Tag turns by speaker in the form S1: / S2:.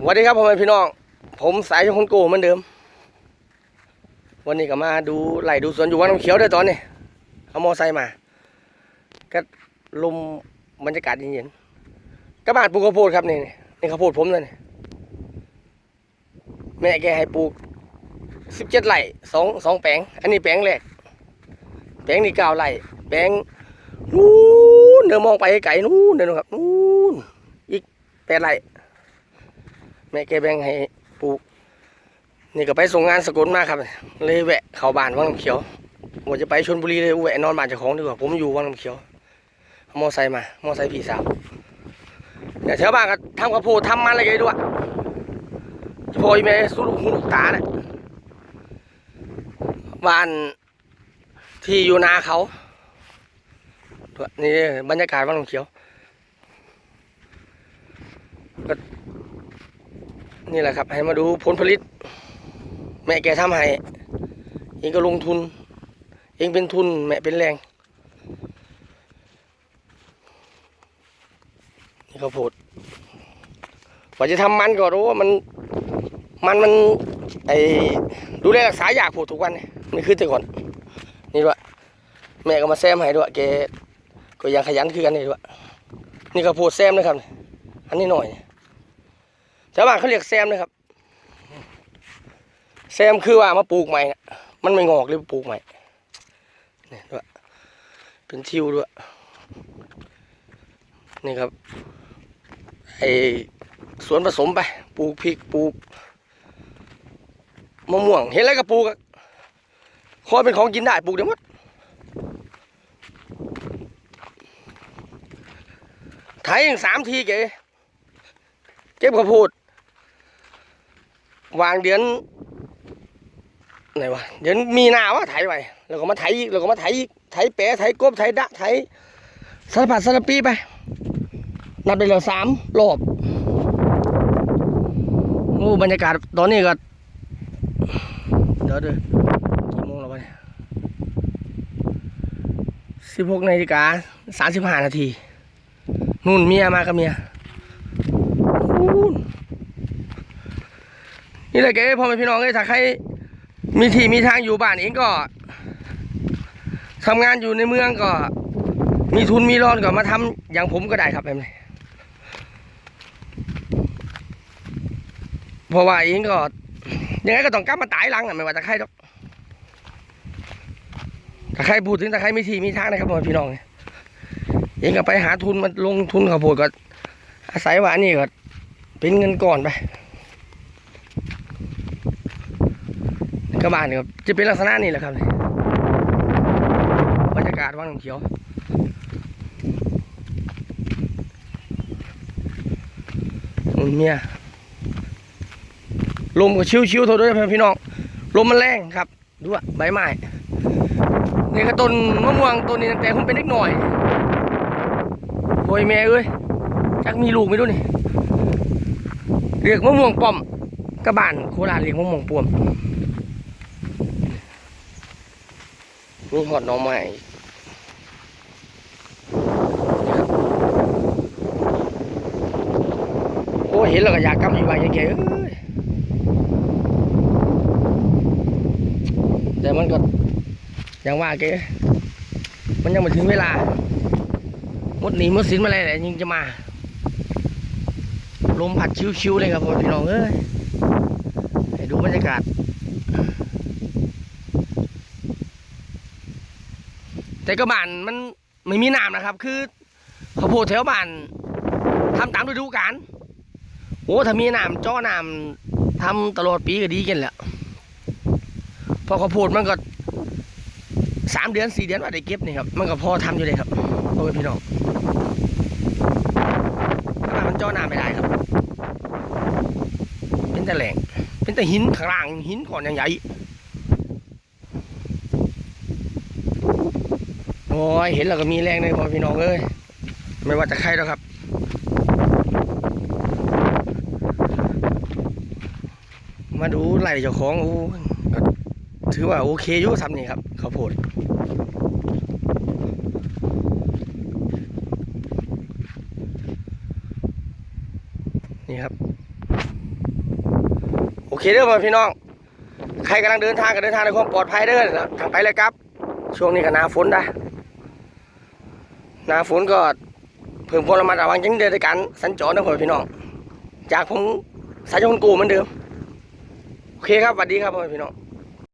S1: สวัสดีครับพ่อแม่พี่น้อง ผมสายชงคนโกเหมือนเดิม วันนี้ก็มาดูไหลดูสวนอยู่วัดน้ำเขียวด้วยตอนนี้เอามอไซค์มา ก็ลมบรรยากาศเย็นๆกระบาดปลูกข้าวโพดครับนี่นี่ข้าวโพดผมเลยแม่แกให้ปลูกสิบเจ็ดไร่สองสองแปลง อันนี้แปลงแรกแปลงนี่เก้าไร่แปลงนู้นเดินมองไปไกลนู้นเดินครับนู้นอีกแปดไร่ แม่แกแบ่งให้ปลูก นี่ก็ไปส่งงานสกลมาครับ เลยแวะเข้าบ้านวังน้ำเขียวว่าจะไปชลบุรีเลยแวะนอนบ้านเจ้าของดีกว่าผมอยู่วังน้ำเขียวมอไซค์มามอไซค์พี่สาวเดี๋ยวแถวบ้านก็ทำกระโพดทำมันอะไรกันด้วยโพยแม่สุดหูลูกตาเนี่ยบ้านที่อยู่นาเขานี่บรรยากาศวังน้ำเขียว นี่แหละครับ ให้มาดูผลผลิต แม่แกทำให้เองก็ลงทุน เองเป็นทุน แม่เป็นแรง นี่ข้าวโพดกว่าจะทำมันก็รู้ว่ามัน มันมันไอดูแลรักษายากโพดทุกวันนี่คือแต่ก่อน นี่ด้วยแม่ก็มาแซมให้ด้วยแกก็ยังขยันคือกันนี่ด้วยนี่ข้าวโพดแซมนะครับ อันนี้หน่อย ชาวบ้านเขาเรียกแซมนะครับ แซมคือว่ามาปลูกใหม่นะมันไม่งอกเลยปลูกใหม่นี่ด้วยเป็นทิวด้วยนี่ครับไอสวนผสมไปปลูกพริกปลูกมะม่วงเห็นอะไรก็ปลูกอะขอเป็นของกินได้ปลูกได้หมดไถอย่างสามทีเก๋เก็บข้าวโพด วางเดือนไหนวะเดือนมีนาวะไถไปแล้วก็มาไถอีกแล้วก็มาไถอีกไถแปะไถกบไถดะไถสารพัดสารปีไปนับไปแล้วสามรอบโอ้บรรยากาศตอนนี้ก็เดี๋ยวดูกี่โมงแล้ววะเนี่ยสิบหกนาฬิกาสามสิบห้านาทีนู่นเมียมากับเมียนู่น นี่แหละเก๋พ่อแม่พี่น้องเอ้ยถ้าใครมีที่มีทางอยู่บ้านเองก็ทำงานอยู่ในเมืองก็ มีทุนมีรอนก็มาทำอย่างผมก็ได้ครับแบบนี้เพราะว่าเองก็ ยังไงก็ต้องกลับมาตายหลังอะไม่ว่าจะใครหรอกถ้าใครพูดถึงถ้าใครมีที่มีทางนะครับพ่อแม่พี่น้องเองก็ไปหาทุนมาลงทุนข้าวโพดก็อาศัยว่าอันนี่ก็เป็นเงินก่อนไป กระบาดนี่ครับจะเป็นลักษณะนี้แหละครับบรรยากาศวังเขียวนู่นเมียลมก็ชิวๆเท่าด้วยพี่น้องลมมันแรงครับดูอะใบไม้นี่ก็ต้นมะม่วงต้นนี้ตั้งแต่ผมเป็นเด็กหน่อยโอยแม่เอ้ยจักมีลูกไม่รู้นี่เรียกมะม่วงป้อมกระบานโคราชเรียกมะม่วงป้อม นี่หอดหน้องใหม่โอ้เห็นแล้วก็อยากกำอยู่ใบยังแกเอ้ยแต่มันก็ยังว่าแกมันยังไม่ถึงเวลามดหนีมดสินมาอะไรแหละยังจะมา ลมพัดชิวๆเลยครับพี่น้องเอ้ยให้ดูบรรยากาศ แต่ก็บ้านมันไม่มีน้ำนะครับ คือข้าวโพดแถวบ้านทำตามฤดูกาลโอ้ถ้ามีน้ำจ้อน้ำทำตลอดปีก็ดีกันแหละพอข้าวโพดมันก็สามเดือนสี่เดือนว่าได้เก็บนี่ครับ มันก็พอทำอยู่เลยครับโอ้ยพี่น้องถ้าบ้านมันจ้อน้ำไม่ได้ครับ เป็นแต่แหล่งเป็นแต่หินข้างล่างหินก่อนอย่างใหญ่ อ้ยเห็นแล้วก็มีแรงเลยพ่อพี่น้องเอ้ยไม่ว่าจะใครแล้วครับมาดูไหลเจ้าของโอ้ถือว่าโอเคอยู่ทำนี่ครับข้าวโพดนี่ครับ โอเคเด้อพ่อพี่น้อง ใครกำลังเดินทางก็เดินทางในความปลอดภัยเด้อนทางไปเลยครับ ช่วงนี้ก็หนาฝนนะ หนาฝนก็เพิ่มความระมัดระวังจังเดินในการสัญจรนะพ่อพี่น้อง จากผมสายชนกูเหมือนเดิม โอเคครับสวัสดีครับพ่อพี่น้อง